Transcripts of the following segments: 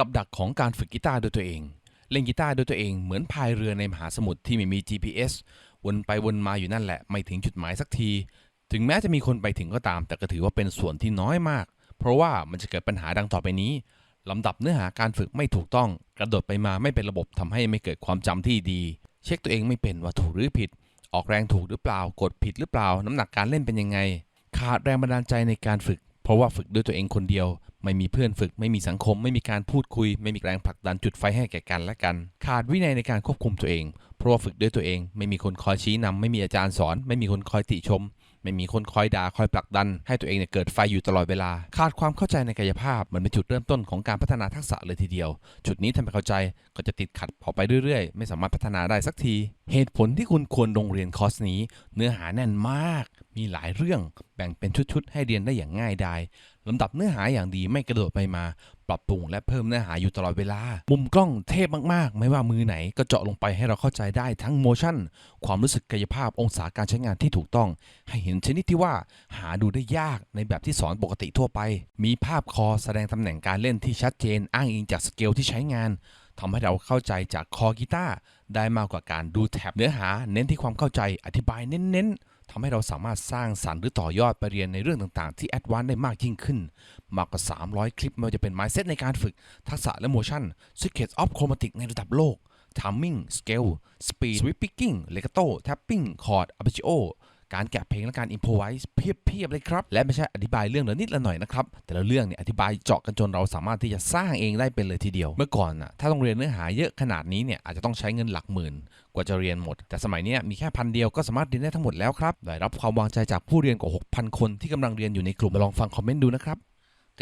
กับดักของการฝึกกีตาร์ด้วยตัวเอง เล่นกีตาร์ด้วยตัวเองเหมือนพายเรือในมหาสมุทรที่ไม่มี GPS วนไปวนมาอยู่นั่นแหละ ไม่ถึงจุดหมายสักที ถึงแม้จะมีคนไปถึงก็ตาม แต่ก็ถือว่าเป็นส่วนที่น้อยมาก เพราะว่ามันจะเกิดปัญหาดังต่อไปนี้ลำดับเนื้อหาการฝึกไม่ถูกต้อง กระโดดไปมาไม่เป็นระบบทำให้ไม่เกิดความจำที่ดี เช็คตัวเองไม่เป็นว่าถูกหรือผิด ออกแรงถูกหรือเปล่ากดผิดหรือเปล่า น้ำหนักการเล่นเป็นยังไง ขาดแรงบันดาลใจในการฝึก ราะว่าฝึกด้วยตัวเองคนเดียว ไม่มีเพื่อนฝึก ไม่มีสังคม ไม่มีการพูดคุย ไม่มีแรงผลักดันจุดไฟให้แก่กันและกัน ขาดวินัยในการควบคุมตัวเอง เพราะว่าฝึกด้วยตัวเอง ไม่มีคนคอยชี้นำไม่มีอาจารย์สอน ไม่มีคนคอยติชม ไม่มีคนคอยด่าคอยผลักดัน ให้ตัวเองเนี่ยเกิดไฟอยู่ตลอดเวลา ขาดความเข้าใจในกายภาพมันเป็นจุดเริ่มต้นของการพัฒนาทักษะเลยทีเดียว จุดนี้ทำให้เข้าใจก็จะติดขัดพอไปเรื่อยๆ ไม่สามารถพัฒนาได้สักที เหตุผลที่คุณควรลงเรียนคอร์สนี้ เนื้อหาแน่นมาก มีหลายเรื่องแบ่งเป็นชุดๆ ให้เรียนได้อย่างง่ายดายลำดับเนื้อหาอย่างดีไม่กระโดดไปมา ปรับปรุงและเพิ่มเนื้อหาอยู่ตลอดเวลา มุมกล้องเทพมากๆ ไม่ว่ามือไหนก็เจาะลงไปให้เราเข้าใจได้ทั้งโมชั่น ความรู้สึกกายภาพองศาการใช้งานที่ถูกต้อง ให้เห็นชนิดที่ว่าหาดูได้ยากในแบบที่สอนปกติทั่วไป มีภาพคอแสดงตำแหน่งการเล่นที่ชัดเจน อ้างอิงจากสเกลที่ใช้งาน ทำให้เราเข้าใจจากคอกีตาร์ได้มากกว่าการดูแท็บเนื้อหา เน้นที่ความเข้าใจอธิบายเน้นๆทำให้เราสามารถสร้างสรรค์หรือต่อยอดไปเรียนในเรื่องต่างๆ ที่แอดวานซ์ได้มากยิ่งขึ้น มากกว่า 300 คลิปไม่ว่าจะเป็น mindset ในการฝึกทักษะและ motion secrets of chromatic ในระดับโลก timing scale speed sweep picking legato tapping chord arpeggio การแกะเพลงและการอินโฟไวส์เพียบๆเลยครับ และไม่ใช่อธิบายเรื่องละนิดละหน่อยนะครับ แต่ละเรื่องเนี่ยอธิบายเจาะกันจนเราสามารถที่จะสร้างเองได้เป็นเลยทีเดียว เมื่อก่อนน่ะถ้าต้องเรียนเนื้อหาเยอะขนาดนี้เนี่ยอาจจะต้องใช้เงินหลักหมื่นกว่าจะเรียนหมด แต่สมัยนี้มีแค่พันเดียวก็สามารถเรียนได้ทั้งหมดแล้วครับได้รับความวางใจจากผู้เรียนกว่า 6,000 คนที่กำลังเรียนอยู่ในกลุ่มมาลองฟังคอมเมนต์ดูนะครับ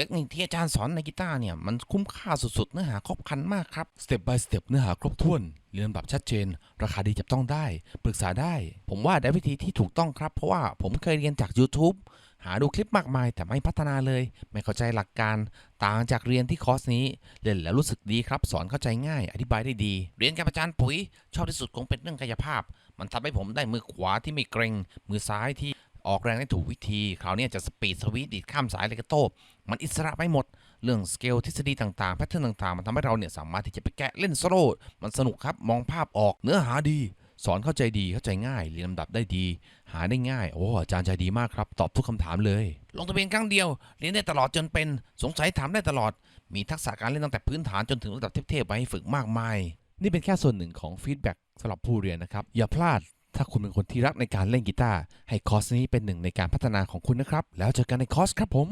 เทคนิคที่อาจารย์สอนในกีตาร์เนี่ย มันคุ้มค่าสุดๆ เนื้อหาครบครันมากครับสเต็ป by สเต็ปเนื้อหาครบถ้วนเรียนแบบชัดเจน ราคาดีจับต้องได้ ปรึกษาได้ ผมว่าได้วิธีที่ถูกต้องครับ เพราะว่าผมเคยเรียนจาก YouTube หาดูคลิปมากมาย แต่ไม่พัฒนาเลย ไม่เข้าใจหลักการ ต่างจากเรียนที่คอร์สนี้ เรียนแล้วรู้สึกดีครับ สอนเข้าใจง่าย อธิบายได้ดี เรียนกับอาจารย์ปุ๋ย ชอบที่สุดคงเป็นเรื่องกายภาพ มันทำให้ผมได้มือขวาที่ไม่เกรงมือซ้ายที่ ออกแรงได้ถูกวิธี คราวนี้จะสปีดสวีทดีดข้ามสายเลกาโตมันอิสระไปหมด เรื่องสเกลทฤษฎีต่างๆ แพทเทิร์นต่างๆ มันทำให้เราเนี่ยสามารถที่จะไปแกะเล่นโซโล่มันสนุกครับ มองภาพออกเนื้อหาดี สอนเข้าใจดีเข้าใจง่ายเรียนลำดับได้ดี หาได้ง่าย โอ้อาจารย์ใจดีมากครับ ตอบทุกคำถามเลย ลงทะเบียนครั้งเดียว เรียนได้ตลอดจนเป็นสงสัยถามได้ตลอด มีทักษะการเล่นตั้งแต่พื้นฐานจนถึงระดับเทพๆไว้ให้ฝึกมากมายนี่เป็นแค่ส่วนหนึ่งของฟีดแบ็กสำหรับผู้เรียนนะครับ อย่าพลาด ถ้าคุณเป็นคนที่รักในการเล่นกีตาร์ให้คอร์สนี้เป็นหนึ่งในการพัฒนาของคุณนะครับ แล้วเจอกันในคอร์สครับผม